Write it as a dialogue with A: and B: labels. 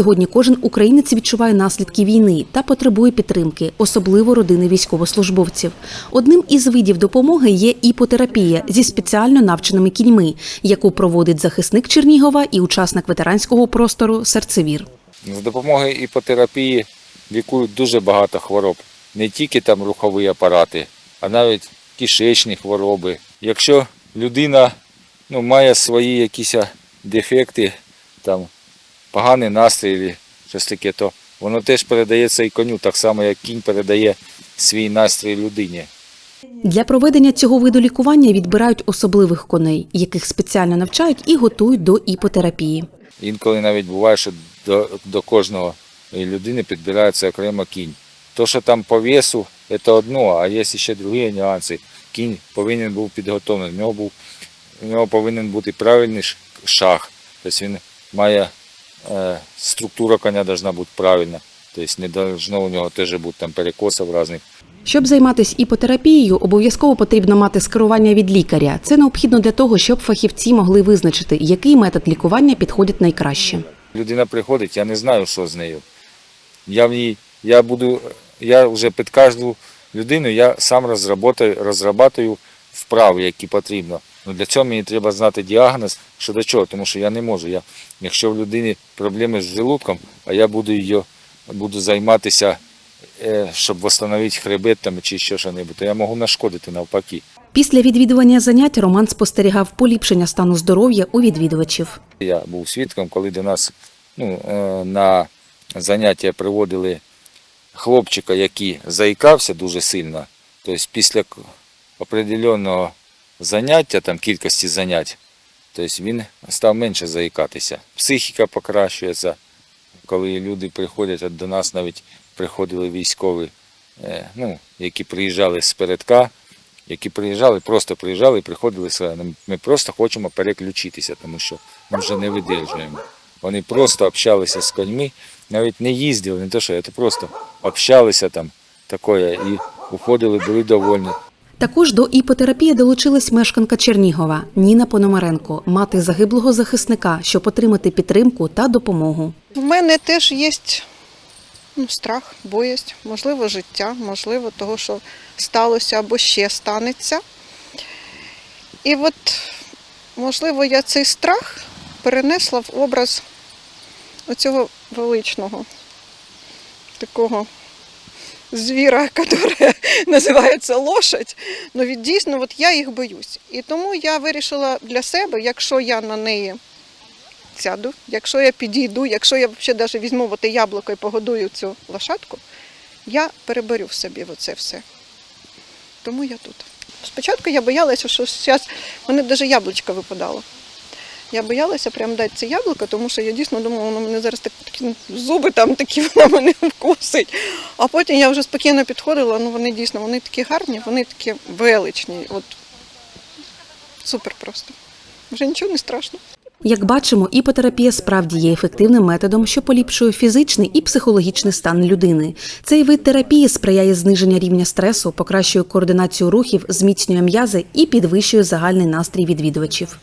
A: Сьогодні кожен українець відчуває наслідки війни та потребує підтримки, особливо родини військовослужбовців. Одним із видів допомоги є іпотерапія зі спеціально навченими кіньми, яку проводить захисник Чернігова і учасник ветеранського простору Серцевір.
B: З допомогою іпотерапії лікують дуже багато хвороб. Не тільки там рухові апарати, а навіть кишечні хвороби. Якщо людина ну, має свої якісь дефекти, там, поганий настрій, щось таке, то воно теж передається і коню, так само, як кінь передає свій настрій людині.
A: Для проведення цього виду лікування відбирають особливих коней, яких спеціально навчають і готують до іпотерапії.
B: Інколи навіть буває, що до, до кожного людини підбирається окремо кінь. То, що там по весу, це одно, а є ще другі нюанси. Кінь повинен був підготовлений. В нього, був, в нього повинен бути правильний шаг. Тобто він має структура коня повинна бути правильна. Тобто не должно у нього теж бути там перекосів різних.
A: Щоб займатися іпотерапією, обов'язково потрібно мати скерування від лікаря. Це необхідно для того, щоб фахівці могли визначити, який метод лікування підходить найкраще.
B: Людина приходить, я не знаю, що з нею. Я в ній, я буду, я вже під кожну людину я сам розроботаю, розрабатую вправи, які потрібно. Ну, для цього мені треба знати діагноз, що до чого, тому що я не можу. Я, якщо в людини проблеми з желудком, а я буду її буду займатися, е, щоб встановити хребет там, чи ще що небудь, то я можу нашкодити навпаки.
A: Після відвідування занять Роман спостерігав поліпшення стану здоров'я у відвідувачів.
B: Я був свідком, коли до нас ну, е, на заняття приводили хлопчика, який заїкався дуже сильно. Тобто після определеного заняття, там кількості занять, тобто він став менше заїкатися. Психіка покращується. Коли люди приходять, до нас навіть приходили військові, е, ну, які приїжджали з передка, які приїжджали, просто приїжджали і приходили сказали, «Ну, ми просто хочемо переключитися, тому що ми вже не видержуємо. Вони просто общалися з коньми, навіть не їздили, не те, що це просто общалися там такое, і уходили, були довольні.
A: Також до іпотерапії долучилась мешканка Чернігова Ніна Пономаренко, мати загиблого захисника, щоб отримати підтримку та допомогу.
C: В мене теж є ну, страх, боязнь, можливо, життя, можливо, того, що сталося або ще станеться. І от, можливо, я цей страх перенесла в образ оцього величного, такого звіра, який називається лошадь. Ну, від дійсно, от я їх боюсь. І тому я вирішила для себе, якщо я на неї сяду, якщо я підійду, якщо я взагалі навіть візьму оте яблуко і погодую цю лошадку, я переберу в собі оце все. Тому я тут. Спочатку я боялася, що зараз мене навіть яблучко випадало. Я боялася прям дати це яблуко, тому що я дійсно думала, воно мене зараз так такі зуби там такі, воно мене вкусить. А потім я вже спокійно підходила, ну вони дійсно вони такі гарні, вони такі величні. От супер просто. Вже нічого не страшно.
A: Як бачимо, іпотерапія справді є ефективним методом, що поліпшує фізичний і психологічний стан людини. Цей вид терапії сприяє зниженню рівня стресу, покращує координацію рухів, зміцнює м'язи і підвищує загальний настрій відвідувачів.